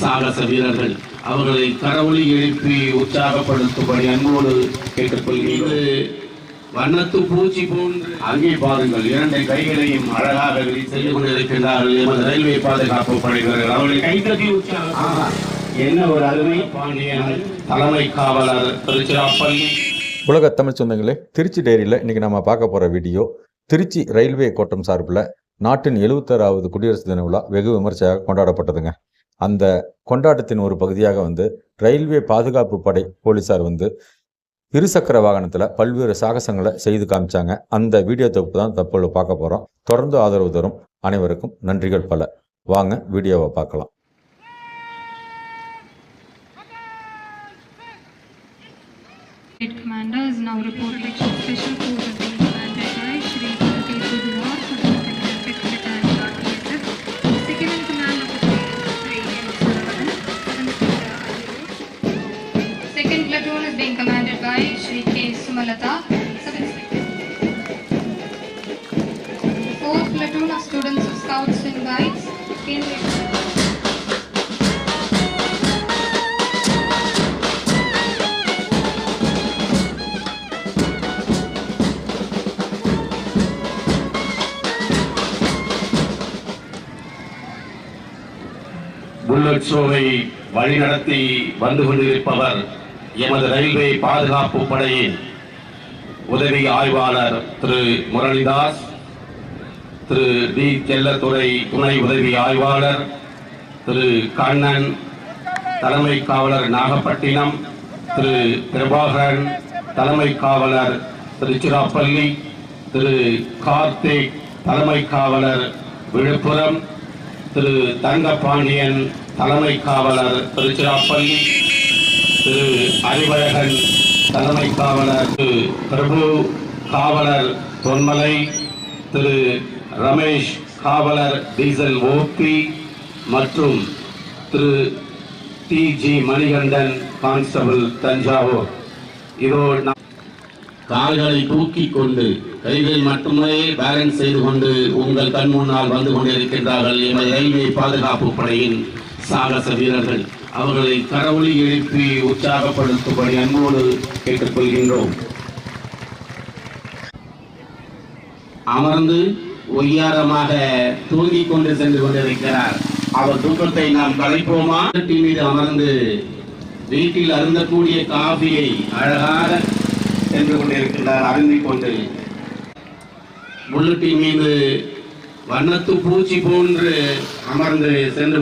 சாகச வீரர்கள் அவர்களை கரவொலி எழுப்பி உற்சாகப்படுத்தும்படி அன்போடு கேட்டுக்கொள்கிறது வண்ணத்து பூச்சி போன்று அங்கே பாருங்கள். இரண்டு கைகளையும் அழகாக செய்து கொண்டிருக்கிறார்கள் எமது ரயில்வே பாதுகாப்பு படையினர்கள் அவர்களை கைத்தட்டி உற்சாகம். என்ன ஒரு அருமை பாண்டியன் தலைமை காவலர் திருச்சிராப்பள்ளி. உலக தமிழ் சொந்தங்களே திருச்சி டைரியில் இன்றைக்கி நம்ம பார்க்க போகிற வீடியோ திருச்சி ரயில்வே கோட்டம் சார்பில் நாட்டின் எழுபத்தாறாவது குடியரசு தின விழா வெகு விமர்சையாக கொண்டாடப்பட்டதுங்க. அந்த கொண்டாட்டத்தின் ஒரு பகுதியாக வந்து ரயில்வே பாதுகாப்பு படை போலீஸார் வந்து இருசக்கர வாகனத்தில் பல்வேறு சாகசங்களை செய்து காமிச்சாங்க. அந்த வீடியோ தொகுப்பு தான் தற்போது பார்க்க போகிறோம் தொடர்ந்து ஆதரவு தரும் அனைவருக்கும் நன்றிகள் பல. வாங்க வீடியோவை பார்க்கலாம். State now reporting special force patrol is being commanded by Shri K. Sumalata, sub-inspector. Fourth platoon of students of Scouts and Guides, Kendriya. Bullet ஷோவை வழிநடத்தி வந்து கொண்டிருப்பவர் எமது ரயில்வே பாதுகாப்பு படையின் உதவி ஆய்வாளர் திரு முரளிதாஸ் திரு டி செல்லத்துறை துணை உதவி ஆய்வாளர் திரு கண்ணன் தலைமை காவலர் நாகப்பட்டினம் திரு பிரபாகரன் தலைமை காவலர் திருச்சிராப்பள்ளி திரு கார்த்திக் தலைமை காவலர் விழுப்புரம் திரு தங்கபாண்டியன் தலைமை காவலர் திருச்சிராப்பள்ளி. திரு அறிவழகன் தலைமை காவலர் திரு பிரபு காவலர் தொன்மலை திரு ரமேஷ் காவலர் டீசல் ஓபி மற்றும் Thiru D G Manikandan constable Thanjavur. இதோ கால்களை தூக்கி கொண்டு கைகள் மட்டுமே பேலன்ஸ் செய்து கொண்டு உங்கள் கண் முன்னால் வந்து கொண்டிருக்கின்றார்கள் எமது ரயில்வே பாதுகாப்பு படையின் சாகச வீரர்கள். அவர்களை கரவொலி எழுப்பி உற்சாகப்படுத்தும்படி அன்போடு கேட்டுக்கொள்கின்றோம். அமர்ந்து ஒய்யாரமாக தூங்கிக் கொண்டு சென்று கொண்டிருக்கிறார். அவர் தூக்கத்தை நாம் கலைப்போமா டீ மீது அமர்ந்து வீட்டில் அருந்தக்கூடிய காபியை அழகாக சென்று கொண்டிருக்கிறார் அருந்திக் கொண்டு. புல்லட்டின் மீது வண்ணத்து பூச்சி போன்று அமர்ந்து சென்று